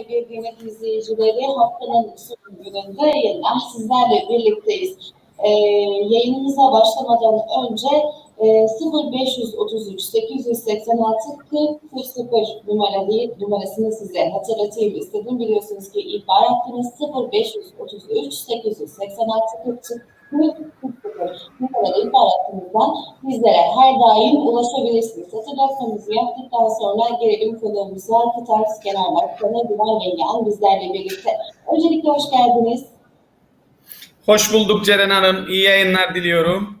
Sevgili kıymetli izleyicileri. Haftanın son gününde yeniden sizlerle birlikteyiz. Ee, yayınımıza başlamadan önce e, 0533 886 40 00 numaralı numarasını size hatırlatayım istedim. Biliyorsunuz ki ihbar hattımız 0533 886 40 00 numaralı ihbar hattımızdan bizlere her daim ulaşabilirsiniz. Hatırlatmamızı yaptıktan sonra gelelim konuğumuza Kıtars Genel Başkanı Güven Yengen bizlerle birlikte. Öncelikle hoş geldiniz. Hoş bulduk Ceren Hanım. İyi yayınlar diliyorum.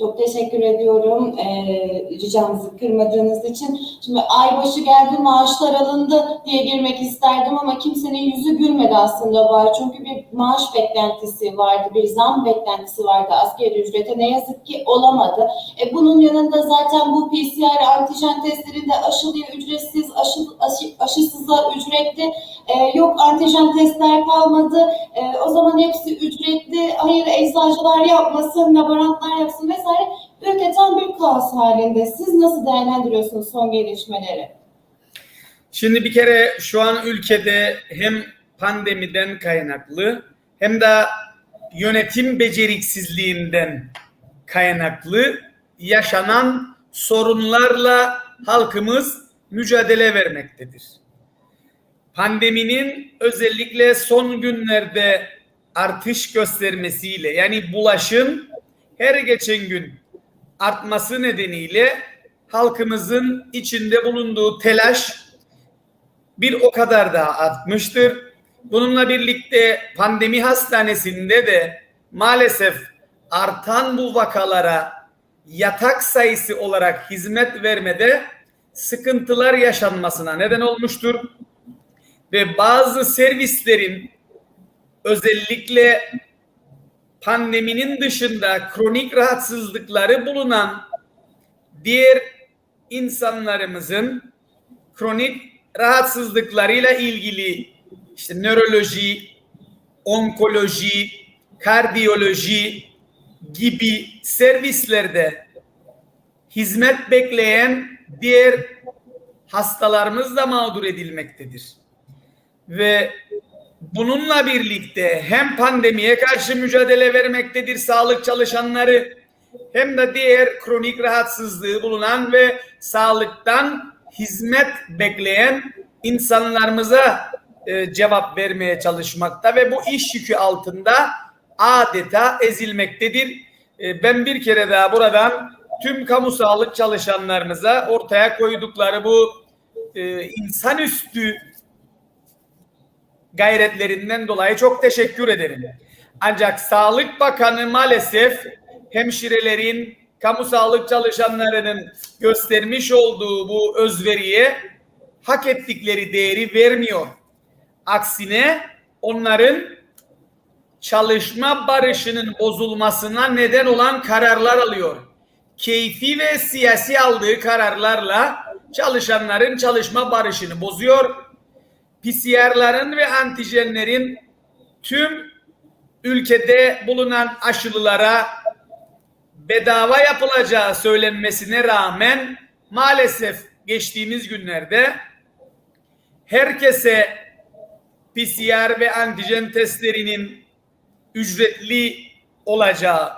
Çok teşekkür ediyorum ee, ricamızı kırmadığınız için. Şimdi aybaşı geldi maaşlar alındı diye girmek isterdim ama kimsenin yüzü gülmedi aslında var. Çünkü bir maaş beklentisi vardı, bir zam beklentisi vardı asgari ücrete. Ne yazık ki olamadı. E, bunun yanında zaten bu PCR antijen testlerinde aşılıya ücretsiz, aşı, aşı, aşısıza ücretli, e, yok antijen testler kalmadı. E, o zaman hepsi ücretli. Hayır eczacılar yapmasın, laborantlar yapsın vesaire. Ürketen bir kaos halinde. Siz nasıl değerlendiriyorsunuz son gelişmeleri? Şimdi bir kere şu an ülkede hem pandemiden kaynaklı hem de yönetim beceriksizliğinden kaynaklı yaşanan sorunlarla halkımız mücadele vermektedir. Pandeminin özellikle son günlerde artış göstermesiyle yani bulaşın her geçen gün artması nedeniyle halkımızın içinde bulunduğu telaş bir o kadar daha artmıştır. Bununla birlikte pandemi hastanesinde de maalesef artan bu vakalara yatak sayısı olarak hizmet vermede sıkıntılar yaşanmasına neden olmuştur. Ve bazı servislerin özellikle pandeminin dışında kronik rahatsızlıkları bulunan diğer insanlarımızın kronik rahatsızlıklarıyla ilgili işte nöroloji, onkoloji, kardiyoloji gibi servislerde hizmet bekleyen diğer hastalarımız da mağdur edilmektedir. Ve bununla birlikte hem pandemiye karşı mücadele vermektedir sağlık çalışanları hem de diğer kronik rahatsızlığı bulunan ve sağlıktan hizmet bekleyen insanlarımıza e, cevap vermeye çalışmakta ve bu iş yükü altında adeta ezilmektedir. E, ben bir kere daha buradan tüm kamu sağlık çalışanlarımıza ortaya koydukları bu e, insanüstü gayretlerinden dolayı çok teşekkür ederim. Ancak Sağlık Bakanı maalesef hemşirelerin, kamu sağlık çalışanlarının göstermiş olduğu bu özveriye hak ettikleri değeri vermiyor. Aksine onların çalışma barışının bozulmasına neden olan kararlar alıyor. Keyfi ve siyasi aldığı kararlarla çalışanların çalışma barışını bozuyor. PCR'ların ve antijenlerin tüm ülkede bulunan aşılılara bedava yapılacağı söylenmesine rağmen maalesef geçtiğimiz günlerde herkese PCR ve antijen testlerinin ücretli olacağı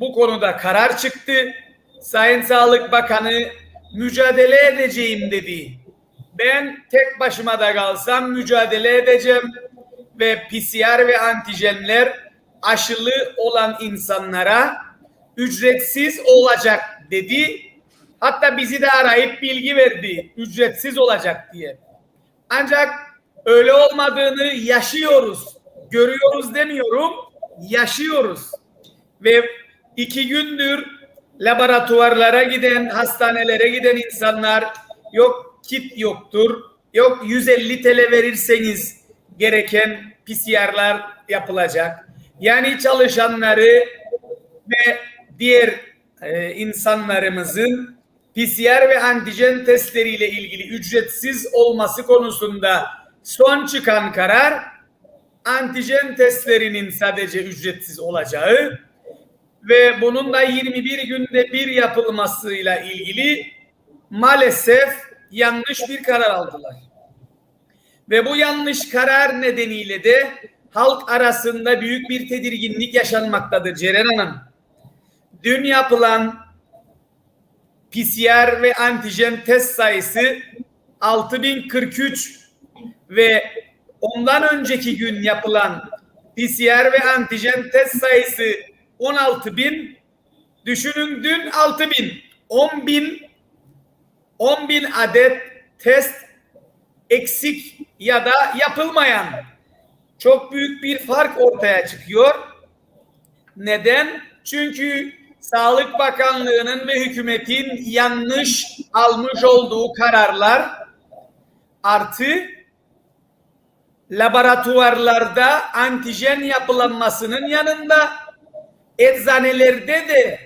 bu konuda karar çıktı. Sayın Sağlık Bakanı mücadele edeceğim dedi. Ben tek başıma da kalsam mücadele edeceğim ve PCR ve antijenler aşılı olan insanlara ücretsiz olacak dedi. Hatta bizi de arayıp bilgi verdi ücretsiz olacak diye. Ancak öyle olmadığını yaşıyoruz. Görüyoruz demiyorum, yaşıyoruz. Ve iki gündür laboratuvarlara giden, hastanelere giden insanlar yok kit yoktur, yok 150 TL verirseniz gereken PCR'lar yapılacak. Yani çalışanları ve diğer e, insanlarımızın PCR ve antijen testleriyle ilgili ücretsiz olması konusunda son çıkan karar antijen testlerinin sadece ücretsiz olacağı ve bunun da 21 günde bir yapılmasıyla ilgili maalesef yanlış bir karar aldılar. Ve bu yanlış karar nedeniyle de halk arasında büyük bir tedirginlik yaşanmaktadır Ceren Hanım. Dün yapılan PCR ve antijen test sayısı 6043 ve ondan önceki gün yapılan PCR ve antijen test sayısı 16000 düşünün dün 6000 10000 10.000 adet test eksik ya da yapılmayan çok büyük bir fark ortaya çıkıyor. Neden? Çünkü Sağlık Bakanlığı'nın ve hükümetin yanlış almış olduğu kararlar artı laboratuvarlarda antijen yapılanmasının yanında eczanelerde de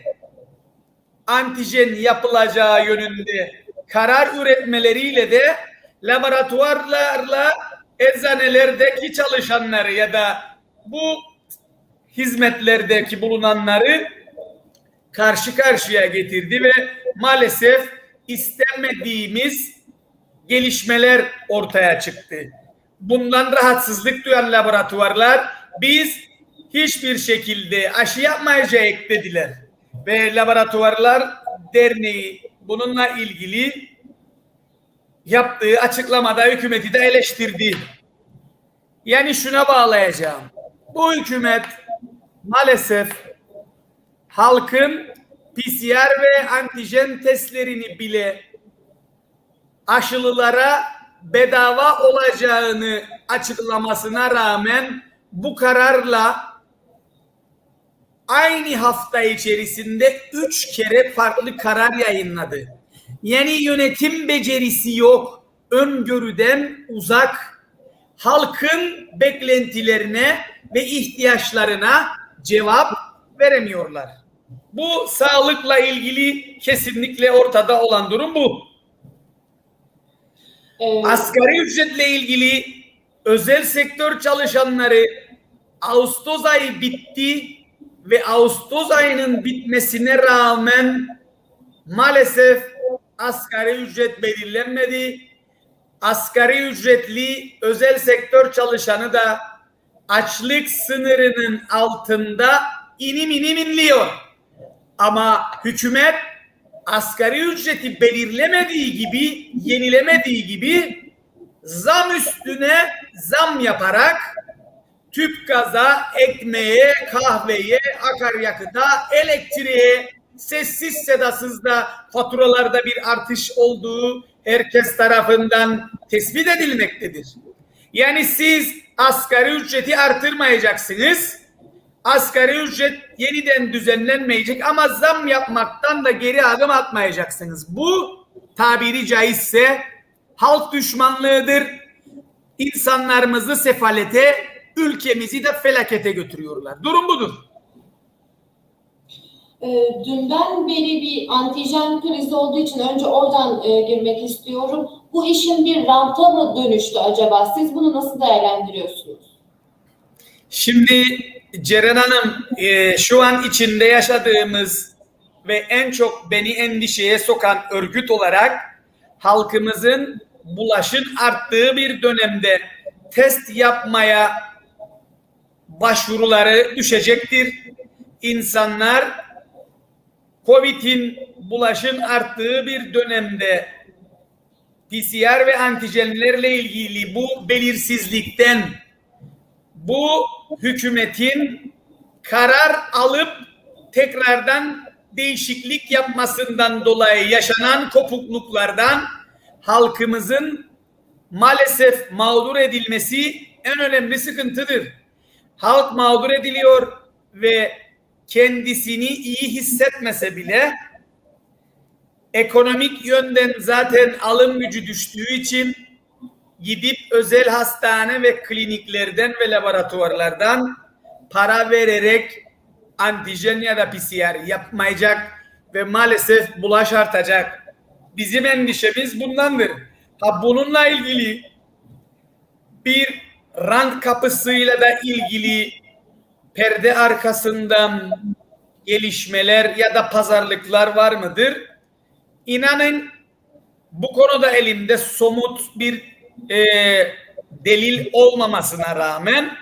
antijen yapılacağı yönünde karar üretmeleriyle de laboratuvarlarla eczanelerdeki çalışanları ya da bu hizmetlerdeki bulunanları karşı karşıya getirdi ve maalesef istenmediğimiz gelişmeler ortaya çıktı. Bundan rahatsızlık duyan laboratuvarlar biz hiçbir şekilde aşı yapmayacağız dediler. Ve laboratuvarlar derneği bununla ilgili yaptığı açıklamada hükümeti de eleştirdi. Yani şuna bağlayacağım. Bu hükümet maalesef halkın PCR ve antijen testlerini bile aşılılara bedava olacağını açıklamasına rağmen bu kararla aynı hafta içerisinde üç kere farklı karar yayınladı. Yani yönetim becerisi yok, öngörüden uzak, halkın beklentilerine ve ihtiyaçlarına cevap veremiyorlar. Bu sağlıkla ilgili kesinlikle ortada olan durum bu. Ee, Asgari ücretle ilgili özel sektör çalışanları Ağustos ayı bitti ve Ağustos ayının bitmesine rağmen maalesef asgari ücret belirlenmedi. Asgari ücretli özel sektör çalışanı da açlık sınırının altında inim inim inliyor. Ama hükümet asgari ücreti belirlemediği gibi, yenilemediği gibi zam üstüne zam yaparak tüp gaza, ekmeğe, kahveye, akaryakıta, elektriğe sessiz sedasız da faturalarda bir artış olduğu herkes tarafından tespit edilmektedir. Yani siz asgari ücreti artırmayacaksınız. Asgari ücret yeniden düzenlenmeyecek ama zam yapmaktan da geri adım atmayacaksınız. Bu tabiri caizse halk düşmanlığıdır. İnsanlarımızı sefalete, ülkemizi de felakete götürüyorlar. Durum budur. e, dünden beri bir antijen krizi olduğu için önce oradan e, girmek istiyorum. Bu işin bir ranta mı dönüştü acaba? Siz bunu nasıl değerlendiriyorsunuz? Şimdi Ceren Hanım e, şu an içinde yaşadığımız ve en çok beni endişeye sokan örgüt olarak halkımızın bulaşın arttığı bir dönemde test yapmaya başvuruları düşecektir. İnsanlar Covid'in bulaşın arttığı bir dönemde PCR ve antijenlerle ilgili bu belirsizlikten bu hükümetin karar alıp tekrardan değişiklik yapmasından dolayı yaşanan kopukluklardan halkımızın maalesef mağdur edilmesi en önemli sıkıntıdır. Halk mağdur ediliyor ve kendisini iyi hissetmese bile ekonomik yönden zaten alım gücü düştüğü için gidip özel hastane ve kliniklerden ve laboratuvarlardan para vererek antijen ya da PCR yapmayacak ve maalesef bulaş artacak. Bizim endişemiz bundandır. Ha bununla ilgili bir rant kapısıyla da ilgili perde arkasından gelişmeler ya da pazarlıklar var mıdır? İnanın bu konuda elimde somut bir e, delil olmamasına rağmen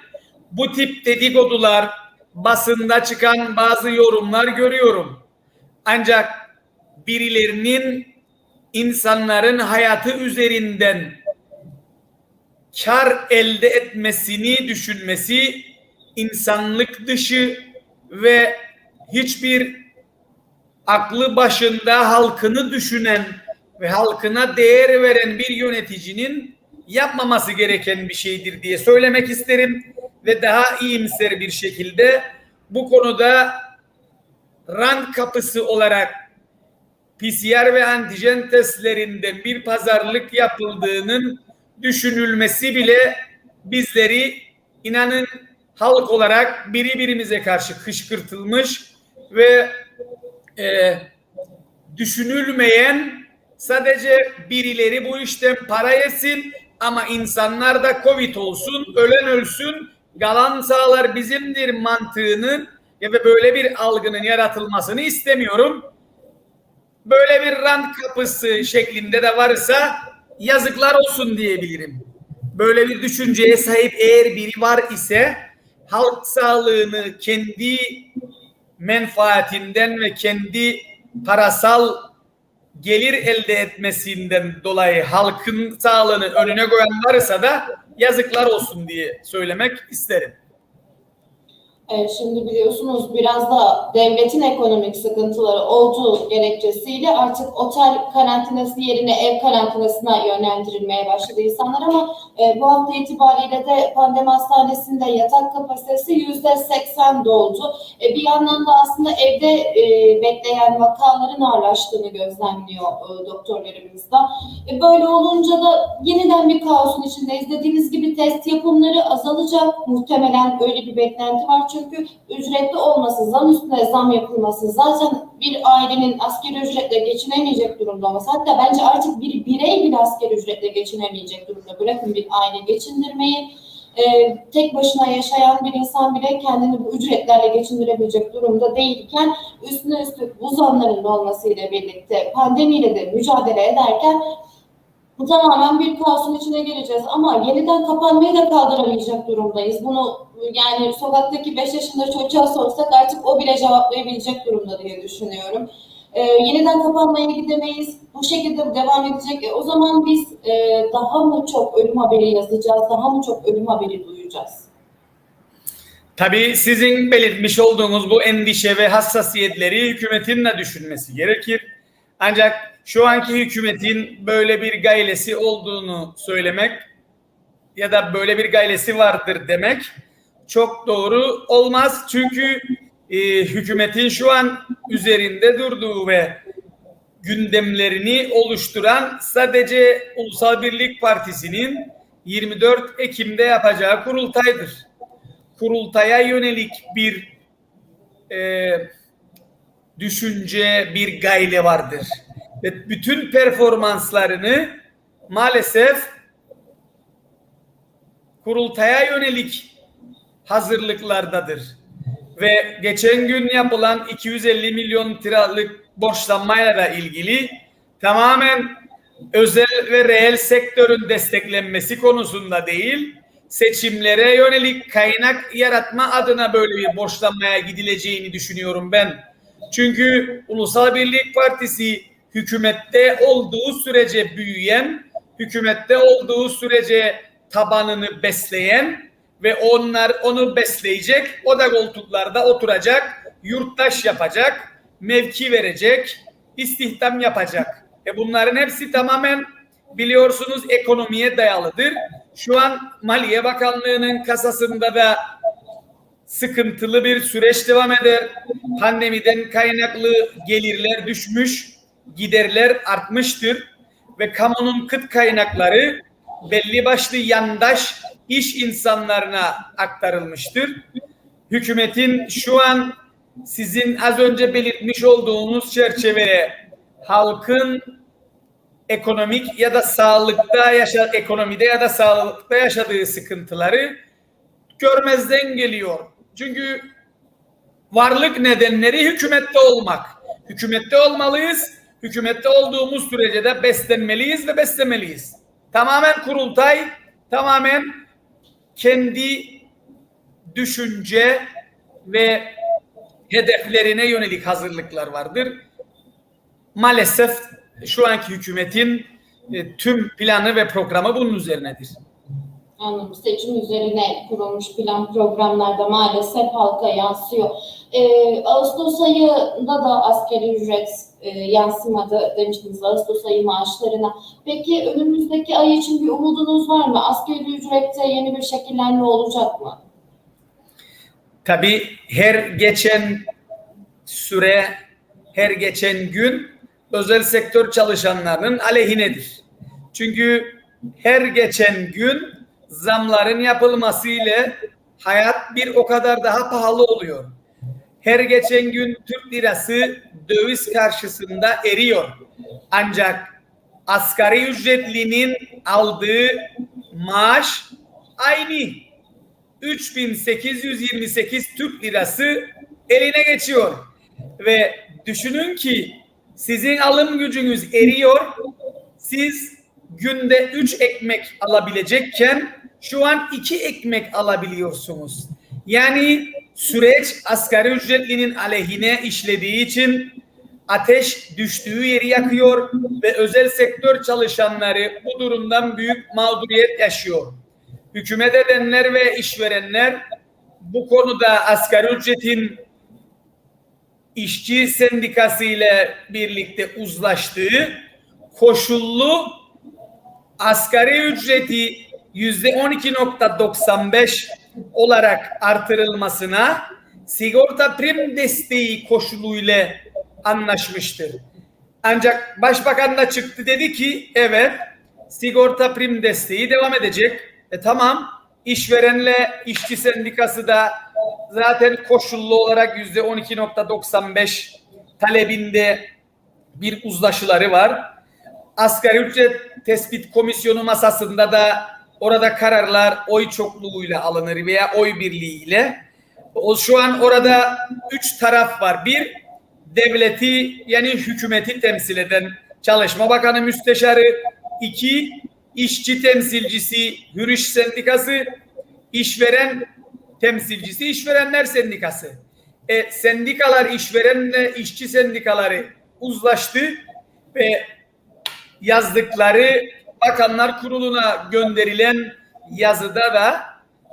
bu tip dedikodular, basında çıkan bazı yorumlar görüyorum. Ancak birilerinin insanların hayatı üzerinden kar elde etmesini düşünmesi insanlık dışı ve hiçbir aklı başında halkını düşünen ve halkına değer veren bir yöneticinin yapmaması gereken bir şeydir diye söylemek isterim ve daha iyimser bir şekilde bu konuda rant kapısı olarak PCR ve antijen testlerinden bir pazarlık yapıldığının düşünülmesi bile bizleri inanın halk olarak biri birimize karşı kışkırtılmış ve e, düşünülmeyen sadece birileri bu işten para yesin ama insanlar da Covid olsun, ölen ölsün, galan sağlar bizimdir mantığının ya ve böyle bir algının yaratılmasını istemiyorum. Böyle bir rant kapısı şeklinde de varsa yazıklar olsun diyebilirim. Böyle bir düşünceye sahip eğer biri var ise halk sağlığını kendi menfaatinden ve kendi parasal gelir elde etmesinden dolayı halkın sağlığını önüne koyan varsa da yazıklar olsun diye söylemek isterim. Evet, şimdi biliyorsunuz biraz da devletin ekonomik sıkıntıları olduğu gerekçesiyle artık otel karantinası yerine ev karantinasına yönlendirilmeye başladı insanlar ama e, bu hafta itibariyle de pandemi hastanesinde yatak kapasitesi yüzde seksen doldu. E, bir yandan da aslında evde e, bekleyen vakaların ağırlaştığını gözlemliyor e, doktorlarımız da. E, böyle olunca da yeniden bir kaosun içindeyiz. Dediğiniz gibi test yapımları azalacak. Muhtemelen öyle bir beklenti var çünkü ücretli olması, zam üstüne zam yapılması zaten bir ailenin asgari ücretle geçinemeyecek durumda olması. Hatta bence artık bir birey bile asgari ücretle geçinemeyecek durumda. Bırakın bir aile geçindirmeyi. Ee, tek başına yaşayan bir insan bile kendini bu ücretlerle geçindirebilecek durumda değilken üstüne üstlük bu zamların olmasıyla birlikte pandemiyle de mücadele ederken bu tamamen bir kaosun içine geleceğiz ama yeniden kapanmayı da kaldıramayacak durumdayız. Bunu yani sokaktaki 5 yaşında çocuğa sorsak artık o bile cevaplayabilecek durumda diye düşünüyorum. Ee, yeniden kapanmaya gidemeyiz. Bu şekilde devam edecek. E, o zaman biz e, daha mı çok ölüm haberi yazacağız, daha mı çok ölüm haberi duyacağız? Tabii sizin belirtmiş olduğunuz bu endişe ve hassasiyetleri hükümetin de düşünmesi gerekir. Ancak şu anki hükümetin böyle bir gaylesi olduğunu söylemek ya da böyle bir gaylesi vardır demek çok doğru olmaz. Çünkü e, hükümetin şu an üzerinde durduğu ve gündemlerini oluşturan sadece Ulusal Birlik Partisi'nin 24 Ekim'de yapacağı kurultaydır. Kurultaya yönelik bir e, düşünce, bir gayle vardır. Ve bütün performanslarını maalesef kurultaya yönelik hazırlıklardadır. Ve geçen gün yapılan 250 milyon liralık borçlanmayla da ilgili tamamen özel ve reel sektörün desteklenmesi konusunda değil, seçimlere yönelik kaynak yaratma adına böyle bir borçlanmaya gidileceğini düşünüyorum ben. Çünkü Ulusal Birlik Partisi hükümette olduğu sürece büyüyen, hükümette olduğu sürece tabanını besleyen ve onlar onu besleyecek, o da koltuklarda oturacak, yurttaş yapacak, mevki verecek, istihdam yapacak. E bunların hepsi tamamen biliyorsunuz ekonomiye dayalıdır. Şu an Maliye Bakanlığı'nın kasasında da sıkıntılı bir süreç devam eder. Pandemiden kaynaklı gelirler düşmüş, giderler artmıştır ve kamunun kıt kaynakları belli başlı yandaş iş insanlarına aktarılmıştır. Hükümetin şu an sizin az önce belirtmiş olduğunuz çerçevede halkın ekonomik ya da sağlıkta yaşa ekonomide ya da sağlıkta yaşadığı sıkıntıları görmezden geliyor. Çünkü varlık nedenleri hükümette olmak. Hükümette olmalıyız. Hükümette olduğumuz sürece de beslenmeliyiz ve beslemeliyiz. Tamamen kurultay tamamen kendi düşünce ve hedeflerine yönelik hazırlıklar vardır. Maalesef şu anki hükümetin e, tüm planı ve programı bunun üzerinedir. Anladım. Seçim üzerine kurulmuş plan programlarda maalesef halka yansıyor. Ee, Ağustos ayında da askeri ücret e, yansımadı demiştiniz Ağustos ayı maaşlarına. Peki önümüzdeki ay için bir umudunuz var mı? Askeri ücrette yeni bir şekillenme olacak mı? Tabii her geçen süre, her geçen gün özel sektör çalışanlarının aleyhinedir. Çünkü her geçen gün zamların yapılması ile hayat bir o kadar daha pahalı oluyor. Her geçen gün Türk lirası döviz karşısında eriyor. Ancak asgari ücretlinin aldığı maaş aynı. 3828 Türk lirası eline geçiyor. Ve düşünün ki sizin alım gücünüz eriyor. Siz günde 3 ekmek alabilecekken şu an 2 ekmek alabiliyorsunuz. Yani süreç asgari ücretlinin aleyhine işlediği için ateş düştüğü yeri yakıyor ve özel sektör çalışanları bu durumdan büyük mağduriyet yaşıyor. Hükümet edenler ve işverenler bu konuda asgari ücretin işçi sendikası ile birlikte uzlaştığı koşullu asgari ücreti yüzde 12.95 olarak artırılmasına sigorta prim desteği koşuluyla anlaşmıştır. Ancak başbakan da çıktı dedi ki evet sigorta prim desteği devam edecek. E tamam işverenle işçi sendikası da zaten koşullu olarak yüzde 12.95 talebinde bir uzlaşıları var. Asgari ücret tespit komisyonu masasında da orada kararlar oy çokluğuyla alınır veya oy birliğiyle. O şu an orada üç taraf var. Bir devleti yani hükümeti temsil eden Çalışma Bakanı Müsteşarı, iki işçi temsilcisi Hür Sendikası, işveren temsilcisi İşverenler Sendikası. E, sendikalar işverenle işçi sendikaları uzlaştı ve yazdıkları Bakanlar Kurulu'na gönderilen yazıda da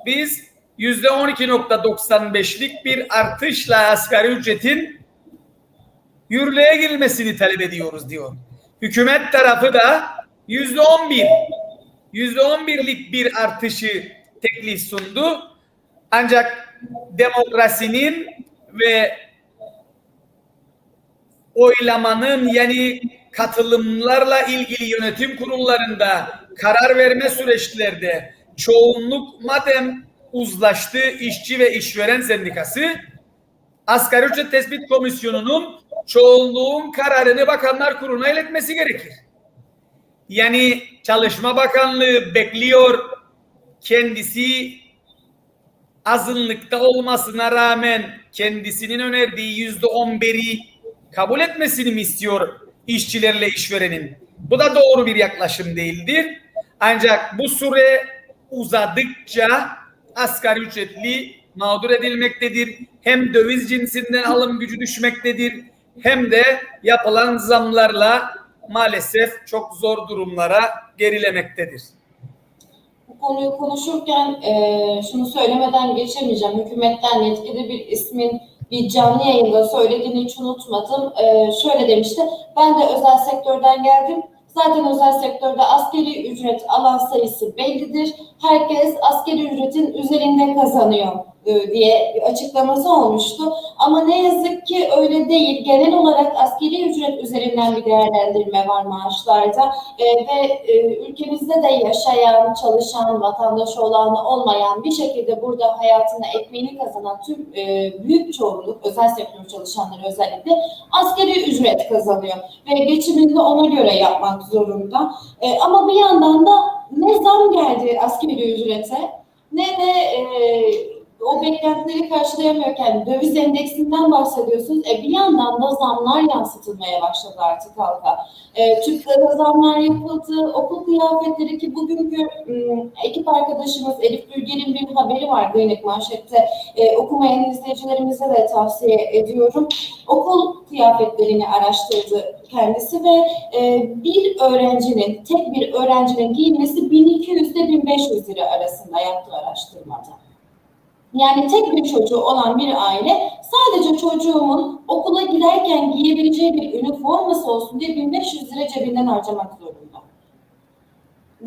biz yüzde 12.95'lik bir artışla asgari ücretin yürürlüğe girilmesini talep ediyoruz diyor. Hükümet tarafı da yüzde 11 yüzde 11'lik bir artışı teklif sundu. Ancak demokrasinin ve oylamanın yani katılımlarla ilgili yönetim kurullarında karar verme süreçlerde çoğunluk madem uzlaştı işçi ve işveren sendikası asgari ücret tespit komisyonunun çoğunluğun kararını bakanlar kuruluna iletmesi gerekir. Yani Çalışma Bakanlığı bekliyor kendisi azınlıkta olmasına rağmen kendisinin önerdiği yüzde on biri kabul etmesini mi istiyor işçilerle işverenin? Bu da doğru bir yaklaşım değildir. Ancak bu süre uzadıkça asgari ücretli mağdur edilmektedir. Hem döviz cinsinden alım gücü düşmektedir hem de yapılan zamlarla maalesef çok zor durumlara gerilemektedir. Bu konuyu konuşurken e, şunu söylemeden geçemeyeceğim. Hükümetten yetkili bir ismin bir canlı yayında söylediğini hiç unutmadım. E, şöyle demişti. Ben de özel sektörden geldim. Zaten özel sektörde askeri ücret alan sayısı bellidir. Herkes askeri ücretin üzerinde kazanıyor diye bir açıklaması olmuştu. Ama ne yazık ki öyle değil. Genel olarak askeri ücret üzerinden bir değerlendirme var maaşlarda E, ve e, ülkemizde de yaşayan, çalışan, vatandaşı olan, olmayan bir şekilde burada hayatını, ekmeğini kazanan tüm e, büyük çoğunluk, özel sektör çalışanları özellikle askeri ücret kazanıyor ve geçimini ona göre yapmak zorunda. E, ama bir yandan da ne zam geldi askeri ücrete ne de e, o beklentileri karşılayamıyorken döviz endeksinden bahsediyorsunuz. E bir yandan da zamlar yansıtılmaya başladı artık halka. E, Türklere zamlar yapıldı. Okul kıyafetleri ki bugünkü m, ekip arkadaşımız Elif Bülger'in bir haberi var Gaynek Manşet'te. E, okumayan izleyicilerimize de tavsiye ediyorum. Okul kıyafetlerini araştırdı kendisi ve e, bir öğrencinin, tek bir öğrencinin giymesi 1200 ile 1500 lira arasında yaptığı araştırmada. Yani tek bir çocuğu olan bir aile sadece çocuğumun okula giderken giyebileceği bir üniforması olsun diye 1500 lira cebinden harcamak zorunda.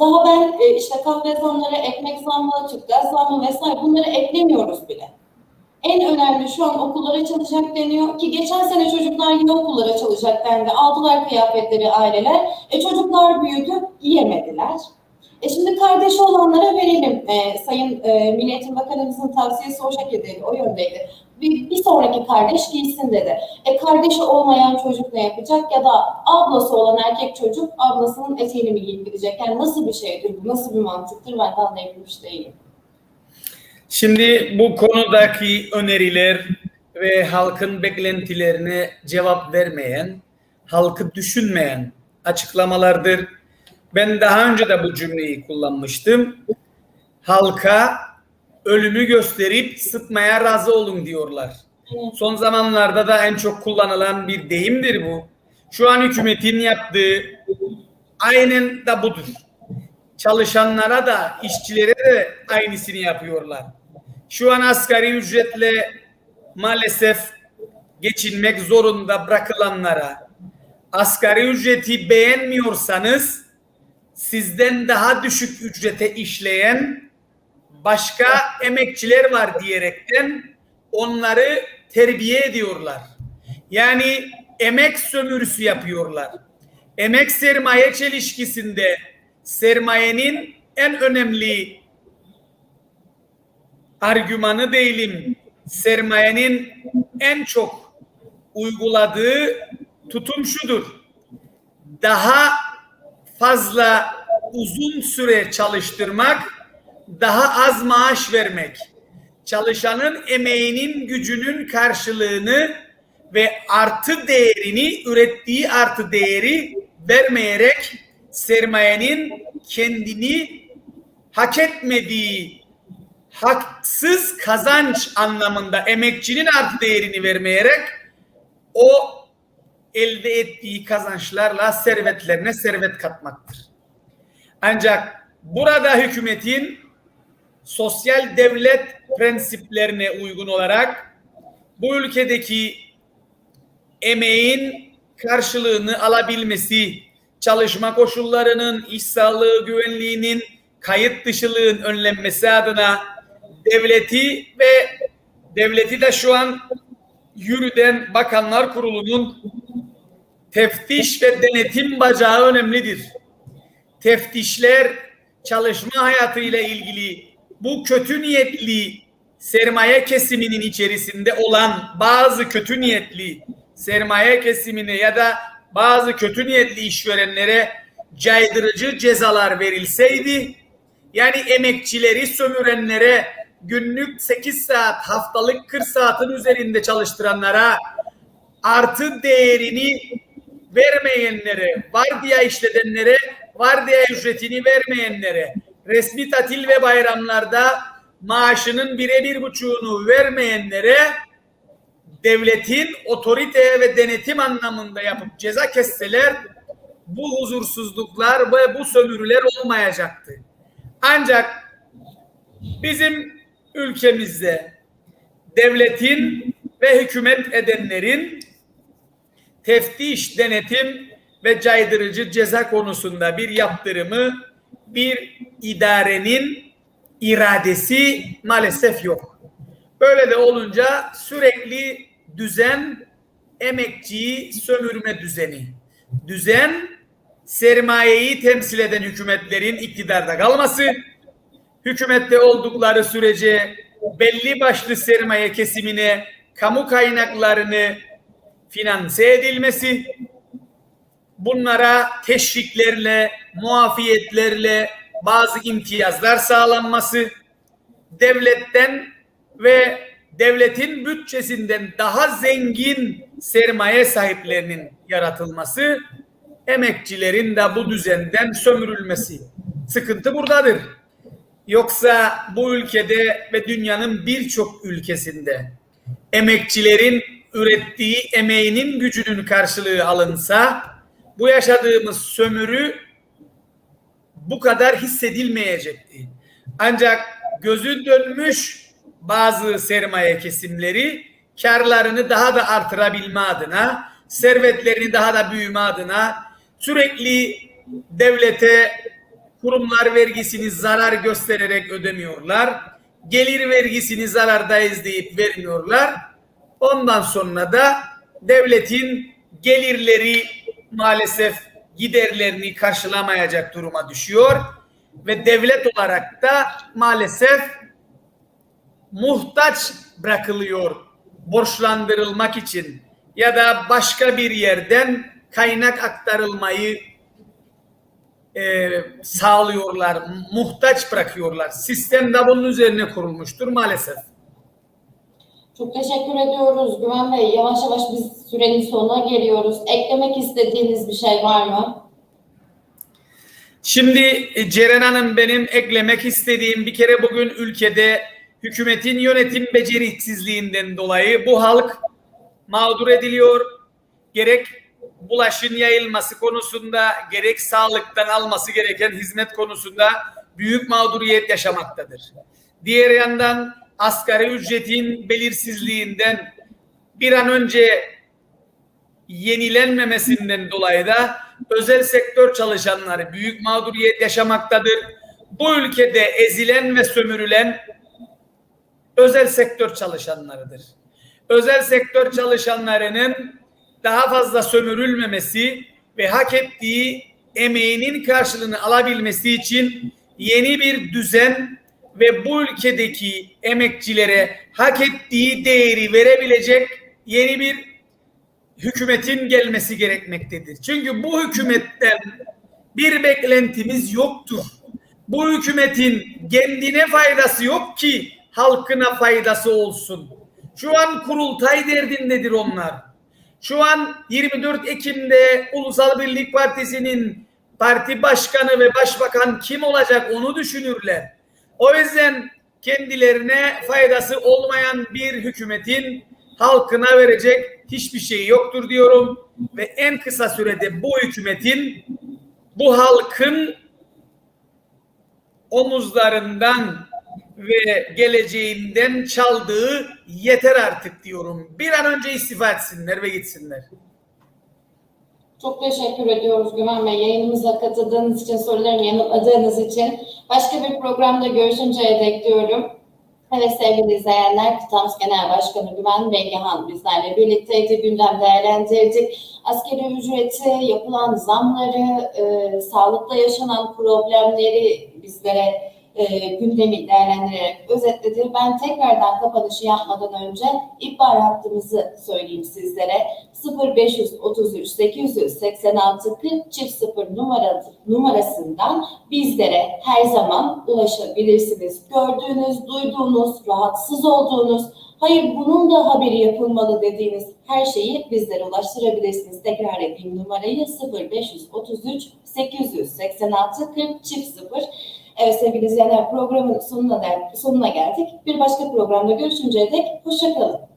Daha ben e, işte kahve zamları, ekmek zammı, tüpgaz zammı vesaire bunları eklemiyoruz bile. En önemli şu an okullara çalışacak deniyor ki geçen sene çocuklar yine okullara çalışacak dendi. Aldılar kıyafetleri aileler. E çocuklar büyüdü, giyemediler. E şimdi kardeşi olanlara verelim. E, Sayın e, Milli Bakanımızın tavsiyesi o şekildeydi, o yöndeydi. Bir, bir sonraki kardeş giysin dedi. E kardeşi olmayan çocuk ne yapacak? Ya da ablası olan erkek çocuk ablasının eteğini mi giyip gidecek? Yani nasıl bir şeydir bu? Nasıl bir mantıktır? Ben de anlayabilmiş değilim. Şimdi bu konudaki öneriler ve halkın beklentilerine cevap vermeyen, halkı düşünmeyen açıklamalardır. Ben daha önce de bu cümleyi kullanmıştım. Halka ölümü gösterip sıtmaya razı olun diyorlar. Son zamanlarda da en çok kullanılan bir deyimdir bu. Şu an hükümetin yaptığı aynen da budur. Çalışanlara da işçilere de aynısını yapıyorlar. Şu an asgari ücretle maalesef geçinmek zorunda bırakılanlara asgari ücreti beğenmiyorsanız sizden daha düşük ücrete işleyen başka emekçiler var diyerekten onları terbiye ediyorlar. Yani emek sömürüsü yapıyorlar. Emek sermaye çelişkisinde sermayenin en önemli argümanı değilim. Sermayenin en çok uyguladığı tutum şudur. Daha fazla uzun süre çalıştırmak, daha az maaş vermek. Çalışanın emeğinin gücünün karşılığını ve artı değerini, ürettiği artı değeri vermeyerek sermayenin kendini hak etmediği haksız kazanç anlamında emekçinin artı değerini vermeyerek o elde ettiği kazançlarla servetlerine servet katmaktır. Ancak burada hükümetin sosyal devlet prensiplerine uygun olarak bu ülkedeki emeğin karşılığını alabilmesi, çalışma koşullarının, iş sağlığı güvenliğinin, kayıt dışılığın önlenmesi adına devleti ve devleti de şu an yürüten Bakanlar Kurulu'nun teftiş ve denetim bacağı önemlidir. Teftişler çalışma hayatıyla ilgili bu kötü niyetli sermaye kesiminin içerisinde olan bazı kötü niyetli sermaye kesimine ya da bazı kötü niyetli işverenlere caydırıcı cezalar verilseydi yani emekçileri sömürenlere günlük 8 saat haftalık 40 saatin üzerinde çalıştıranlara artı değerini vermeyenlere, vardiya işletenlere, vardiya ücretini vermeyenlere, resmi tatil ve bayramlarda maaşının bire bir buçuğunu vermeyenlere devletin otorite ve denetim anlamında yapıp ceza kesseler bu huzursuzluklar ve bu sömürüler olmayacaktı. Ancak bizim ülkemizde devletin ve hükümet edenlerin teftiş, denetim ve caydırıcı ceza konusunda bir yaptırımı bir idarenin iradesi maalesef yok. Böyle de olunca sürekli düzen emekçiyi sömürme düzeni. Düzen sermayeyi temsil eden hükümetlerin iktidarda kalması, hükümette oldukları sürece belli başlı sermaye kesimine kamu kaynaklarını finanse edilmesi, bunlara teşviklerle, muafiyetlerle bazı imtiyazlar sağlanması, devletten ve devletin bütçesinden daha zengin sermaye sahiplerinin yaratılması, emekçilerin de bu düzenden sömürülmesi. Sıkıntı buradadır. Yoksa bu ülkede ve dünyanın birçok ülkesinde emekçilerin ürettiği emeğinin gücünün karşılığı alınsa bu yaşadığımız sömürü bu kadar hissedilmeyecekti. Ancak gözü dönmüş bazı sermaye kesimleri karlarını daha da artırabilme adına, servetlerini daha da büyüme adına sürekli devlete kurumlar vergisini zarar göstererek ödemiyorlar. Gelir vergisini zarardayız deyip vermiyorlar. Ondan sonra da devletin gelirleri maalesef giderlerini karşılamayacak duruma düşüyor ve devlet olarak da maalesef muhtaç bırakılıyor borçlandırılmak için ya da başka bir yerden kaynak aktarılmayı e, sağlıyorlar, muhtaç bırakıyorlar. Sistem de bunun üzerine kurulmuştur maalesef. Çok teşekkür ediyoruz Güven Bey. Yavaş yavaş biz sürenin sonuna geliyoruz. Eklemek istediğiniz bir şey var mı? Şimdi e, Ceren Hanım benim eklemek istediğim bir kere bugün ülkede hükümetin yönetim beceriksizliğinden dolayı bu halk mağdur ediliyor. Gerek bulaşın yayılması konusunda gerek sağlıktan alması gereken hizmet konusunda büyük mağduriyet yaşamaktadır. Diğer yandan asgari ücretin belirsizliğinden bir an önce yenilenmemesinden dolayı da özel sektör çalışanları büyük mağduriyet yaşamaktadır. Bu ülkede ezilen ve sömürülen özel sektör çalışanlarıdır. Özel sektör çalışanlarının daha fazla sömürülmemesi ve hak ettiği emeğinin karşılığını alabilmesi için yeni bir düzen ve bu ülkedeki emekçilere hak ettiği değeri verebilecek yeni bir hükümetin gelmesi gerekmektedir. Çünkü bu hükümetten bir beklentimiz yoktur. Bu hükümetin kendine faydası yok ki halkına faydası olsun. Şu an kurultay derdindedir onlar. Şu an 24 Ekim'de Ulusal Birlik Partisi'nin parti başkanı ve başbakan kim olacak onu düşünürler. O yüzden kendilerine faydası olmayan bir hükümetin halkına verecek hiçbir şey yoktur diyorum ve en kısa sürede bu hükümetin bu halkın omuzlarından ve geleceğinden çaldığı yeter artık diyorum. Bir an önce istifa etsinler ve gitsinler. Çok teşekkür ediyoruz Güven Bey. Yayınımıza katıldığınız için, sorularımı yanıtladığınız için. Başka bir programda görüşünceye dek diyorum. Evet sevgili izleyenler, Kıtams Genel Başkanı Güven Belgehan bizlerle birlikteydi. Gündem değerlendirdik. Askeri ücreti, yapılan zamları, e, sağlıkta yaşanan problemleri bizlere e, gündemi değerlendirerek özetledi. Ben tekrardan kapanışı yapmadan önce ihbar hattımızı söyleyeyim sizlere. 0533 886 40 çift 0 numara, numarasından bizlere her zaman ulaşabilirsiniz. Gördüğünüz, duyduğunuz, rahatsız olduğunuz, hayır bunun da haberi yapılmalı dediğiniz her şeyi bizlere ulaştırabilirsiniz. Tekrar edeyim numarayı 0533 886 40 çift 0. Evet sevgili izleyenler programın sonuna, sonuna geldik. Bir başka programda görüşünceye dek hoşçakalın.